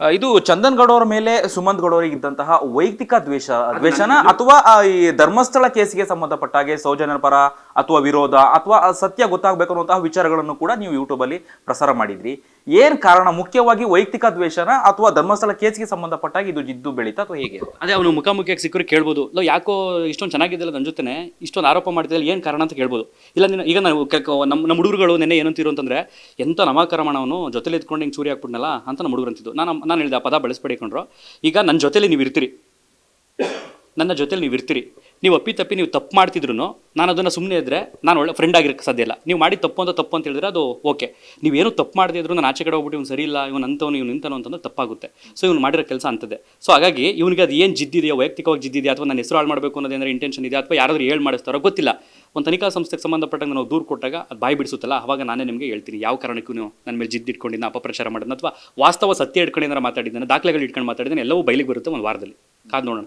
ಇದು ಚಂದನ್ ಗೌಡ ಅವರ ಮೇಲೆ ಸುಮಂತ್ ಗೌಡ ಅವರಿಗೆ ಇದ್ದಂತಹ ವೈಯಕ್ತಿಕ ದ್ವೇಷ ದ್ವೇಷನ ಅಥವಾ ಈ ಧರ್ಮಸ್ಥಳ ಕೇಸಿಗೆ ಸಂಬಂಧಪಟ್ಟ ಹಾಗೆ ಸೌಜನ್ಯ ಪರ ಅಥವಾ ವಿರೋಧ ಅಥವಾ ಸತ್ಯ ಗೊತ್ತಾಗಬೇಕು ಅನ್ನುವಂತಹ ವಿಚಾರಗಳನ್ನು ಕೂಡ ನೀವು ಯೂಟ್ಯೂಬ್ ಅಲ್ಲಿ ಪ್ರಸಾರ ಮಾಡಿದ್ರಿ. ಏನ್ ಕಾರಣ? ಮುಖ್ಯವಾಗಿ ವೈಯಕ್ತಿಕ ದ್ವೇಷನ ಅಥವಾ ಧರ್ಮಸ್ಥಳ ಕೇಸಿಗೆ ಸಂಬಂಧಪಟ್ಟಾಗ ಇದು ಜಿದ್ದು ಬೆಳೀತಾ ಅಥವಾ ಹೇಗೆ? ಅದೇ ಅವನು ಮುಖಾಮುಖಿಯಾಗಿ ಸಿಕ್ಕರು ಕೇಳ್ಬೋದು. ಲೋ ಯಾಕೋ ಇಷ್ಟೊಂದು ಚೆನ್ನಾಗಿದ್ದಲ್ಲ ನನ್ನ ಜೊತೆ ಇಷ್ಟೊಂದು ಆರೋಪ ಮಾಡಿದ್ರೆ ಏನು ಕಾರಣ ಅಂತ ಕೇಳ್ಬೋದು. ಇಲ್ಲ ನೀನು ಈಗ ನಾವು ನಮ್ಮ ನಮ್ಮ ಹುಡುಗರುಗಳು ನೆನ್ನೆ ಏನಂತಿರು ಅಂತಂದ್ರೆ ಎಂತ ನಮಾಕರಮಣ ಅವನು ಜೊತೆಲಿ ಇದ್ಕೊಂಡು ಹಿಂಗೆ ಚೂರಿ ಹಾಕ್ಬಿಟ್ನಲ್ಲ ಅಂತ ನಮ್ಮ ಹುಡುಗರು ಅಂತಿದ್ದು ನಾನು ನಾನು ಹೇಳಿದೆ ಆ ಪದ ಬಳಸ್ಬೇಡಿ ಕೊಂಡ್ರು ಈಗ ನನ್ನ ಜೊತೆಲಿ ನೀವು ಇರ್ತೀರಿ ನನ್ನ ಜೊತೆಲಿ ನೀವು ಇರ್ತೀರಿ ನೀವು ಅಪ್ಪಿ ತಪ್ಪಿ ನೀವು ತಪ್ಪು ಮಾಡ್ತಿದ್ರು ನಾನು ಅದನ್ನು ಸುಮ್ಮನೆ ಇದ್ದರೆ ನಾನು ಒಳ್ಳೆ ಫ್ರೆಂಡ್ ಆಗಿರೋಕ್ಕೆ ಸಾಧ್ಯ ಇಲ್ಲ. ನೀವು ಮಾಡಿ ತಪ್ಪು ಅಂತ ತಪ್ಪು ಅಂತ ಹೇಳಿದ್ರೆ ಅದು ಓಕೆ ನೀವೇನು ತಪ್ಪು ಮಾಡದಿದ್ರು ನಾನು ಆಚೆ ಕಡೆ ಹೋಗ್ಬಿಟ್ಟು ಇವ್ನು ಸರಿ ಇಲ್ಲ, ಇವನು ಅಂತವನು, ಇವ್ನು ನಿಂತನು ಅಂತಂದ್ರೆ ತಪ್ಪಾಗುತ್ತೆ. ಸೊ ಇವ್ನು ಮಾಡಿರೋ ಕೆಲಸ ಅಂತದೆ ಸೊ ಹಾಗಾಗಿ ಇವನಿಗೆ ಅದು ಏನು ಜಿದ್ದಿದೆಯೋ, ವೈಯಕ್ತಿಕವಾಗಿ ಜಿದ್ದಿದೆಯಾ ಅಥವಾ ನನ್ನ ಹೆಸರು ಹಾಳು ಮಾಡಬೇಕು ಅನ್ನೋದೇನಾದ್ರೆ ಇಂಟೆನ್ಷನ್ ಇದೆ ಅಥವಾ ಯಾರಾದರೂ ಹೇಳಿ ಮಾಡಿಸ್ತಾರೋ ಗೊತ್ತಿಲ್ಲ. ಒಂದು ತನಿಖಾ ಸಂಸ್ಥೆಗೆ ಸಂಬಂಧಪಟ್ಟಂಗೆ ನಾವು ದೂರು ಕೊಟ್ಟಾಗ ಅದು ಬಾಯಿ ಬಿಡಿಸುತ್ತಲ್ಲ, ಅವಾಗ ನಾನೇ ನಿಮಗೆ ಹೇಳ್ತೀನಿ. ಯಾವ ಕಾರಣಕ್ಕೂ ನೀವು ನನ್ನ ಮೇಲೆ ಜಿದ್ದಿಟ್ಕೊಂಡಿದ್ದ ಅಪಪ್ರಚಾರ ಮಾಡಿದ್ನ ಅಥವಾ ವಾಸ್ತವ ಸತ್ಯ ಇಟ್ಕೊಂಡಿದ್ದಾರ ಮಾತಾಡಿದ್ದಾನೆ, ದಾಖಲೆಗಳು ಇಟ್ಕೊಂಡು ಮಾತಾಡಿದ್ದಾನೆ, ಎಲ್ಲವೂ ಬಯಲಿಗೆ ಬರುತ್ತೆ ಒಂದು ವಾರದಲ್ಲಿ. ಕಾದು ನೋಡೋಣ.